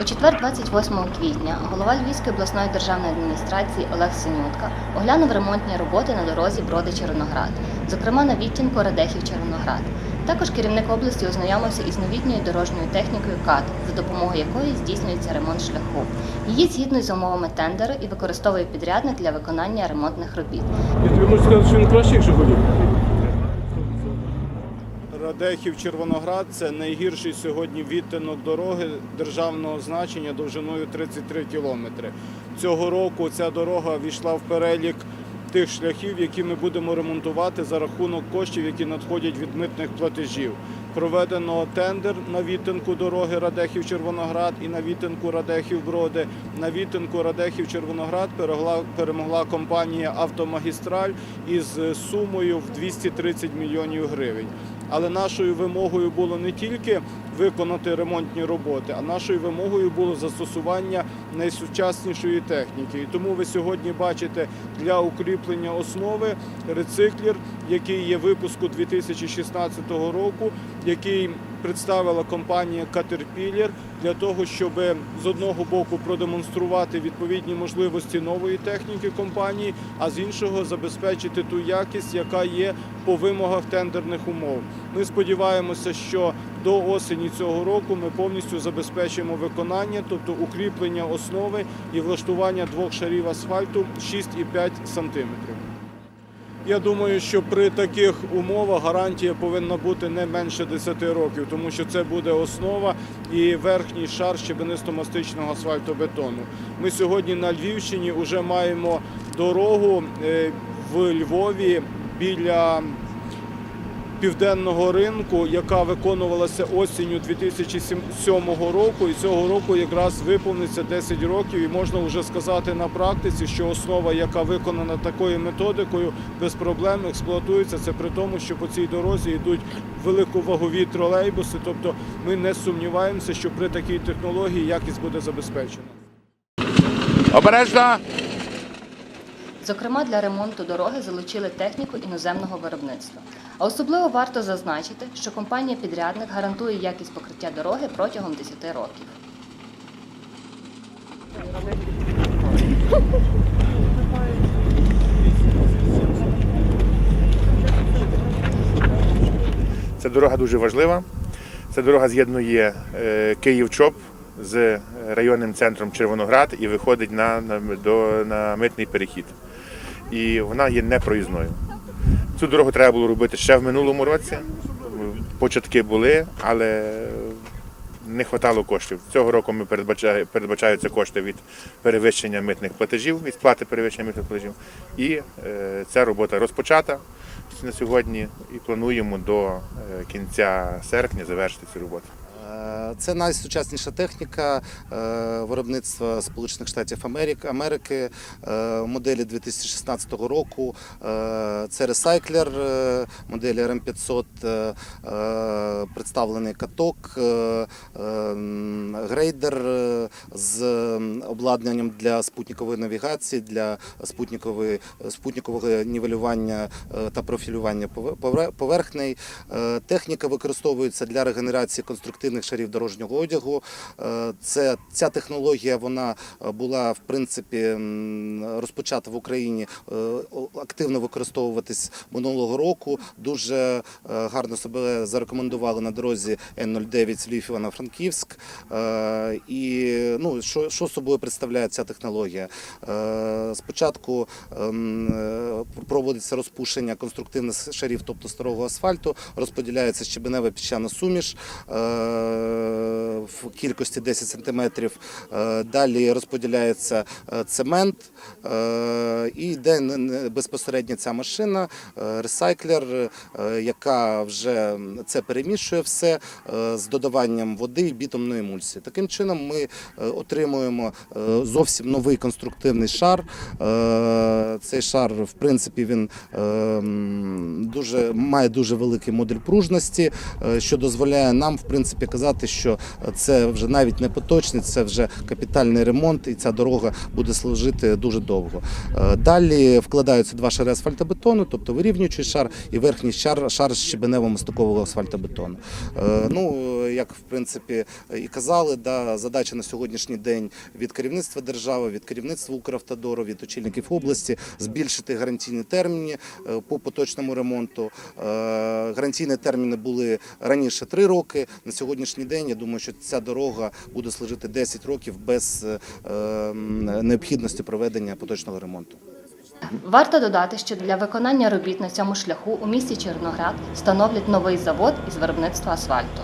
У четвер, 28 квітня, голова Львівської обласної державної адміністрації Олег Синютка оглянув ремонтні роботи на дорозі Броди Червоноград, зокрема на відтінку Радехів Червоноград. Також керівник області ознайомився із новітньою дорожньою технікою КАТ, за допомогою якої здійснюється ремонт шляху. Її згідно з умовами тендеру і використовує підрядник для виконання ремонтних робіт. Я тобі можу сказати, що він краще, якщо ходив. Радехів Червоноград це найгірший сьогодні відтинок дороги державного значення довжиною 33 кілометри. Цього року ця дорога війшла в перелік тих шляхів, які ми будемо ремонтувати за рахунок коштів, які надходять від митних платежів. Проведено тендер на відтинку дороги Радехів Червоноград і на відтинку Радехів Броди. На відтинку Радехів Червоноград перемогла, перемогла компанія Автомагістраль із сумою в 230 мільйонів гривень. Але нашою вимогою було не тільки виконати ремонтні роботи, а нашою вимогою було застосування найсучаснішої техніки. І тому ви сьогодні бачите для укріплення основи рециклер, який є випуску 2016 року, який представила компанія Caterpillar для того, щоб з одного боку продемонструвати відповідні можливості нової техніки компанії, а з іншого забезпечити ту якість, яка є по вимогах тендерних умов. Ми сподіваємося, що до осені цього року ми повністю забезпечимо виконання, тобто укріплення основи і влаштування двох шарів асфальту 6,5 сантиметрів. Я думаю, що при таких умовах гарантія повинна бути не менше 10 років, тому що це буде основа і верхній шар щебенисто-мастичного асфальтобетону. Ми сьогодні на Львівщині вже маємо дорогу е, в Львові біля південного ринку, яка виконувалася осінню 2007 року, і цього року якраз виповниться 10 років, і можна вже сказати на практиці, що основа, яка виконана такою методикою, без проблем експлуатується. Це при тому, що по цій дорозі йдуть великовагові тролейбуси. Тобто ми не сумніваємося, що при такій технології якість буде забезпечена. Обережно! Зокрема, для ремонту дороги залучили техніку іноземного виробництва. А особливо варто зазначити, що компанія-підрядник гарантує якість покриття дороги протягом 10 років. Ця дорога дуже важлива. Ця дорога з'єднує е, Київ-Чоп з районним центром Червоноград і виходить на, на, до, на митний перехід. І вона є непроїзною. Цю дорогу треба було робити ще в минулому році. Початки були, але не вистачало коштів. Цього року ми передбачаються кошти від перевищення митних платежів, від сплати перевищення митних платежів. І е, ця робота розпочата на сьогодні і плануємо до е, кінця серпня завершити цю роботу. Е, Це найсучасніша техніка е, виробництва Сполучених Штатів Америки, е, моделі 2016 року. Це ресайклер моделі RM500, е, е, представлений каток, грейдер з обладнанням для спутникової навігації, для спутникової, спутникового нівелювання та профілювання пове- пове- поверхней. Техніка використовується для регенерації конструктивних шарів дорожнього одягу. Е, Це ця технологія вона е, була в принципі розпочата в Україні е, активно використовуватись минулого року. Дуже гарно себе зарекомендували на дорозі Н-09 Львів Івано-Франківськ. Е, І ну що, що собою представляє ця технологія? Спочатку ем, проводиться розпушення конструктивних шарів, тобто старого асфальту, розподіляється щебенева піщана суміш в кількості 10 см. Далі розподіляється е, цемент е, і йде безпосередньо ця машина, е, ресайклер, е, яка вже це перемішує все е, з додаванням води і бітумної емульсії. Таким чином ми е, отримуємо е, зовсім новий конструктивний шар. Е, Цей шар, в принципі, він е, дуже має дуже великий модуль пружності, е, що дозволяє нам, в принципі, казати, що це вже навіть не поточний, це вже капітальний ремонт, і ця дорога буде служити дуже довго. Е, Далі вкладаються два шари асфальтобетону, тобто вирівнюючий шар і верхній шар, шар щебенево-мостикового асфальтобетону. Е, Ну, як в принципі і казали, да, задача на сьогоднішній день від керівництва держави, від керівництва Укравтодору, від очільників області збільшити гарантійні терміни е, по поточному ремонту. Е, Гарантійні терміни були раніше 3 роки. На сьогоднішній день я думаю, що ця дорога буде служити 10 років без е, необхідності проведення поточного ремонту. Варто додати, що для виконання робіт на цьому шляху у місті Чорноград встановлять новий завод із виробництва асфальту.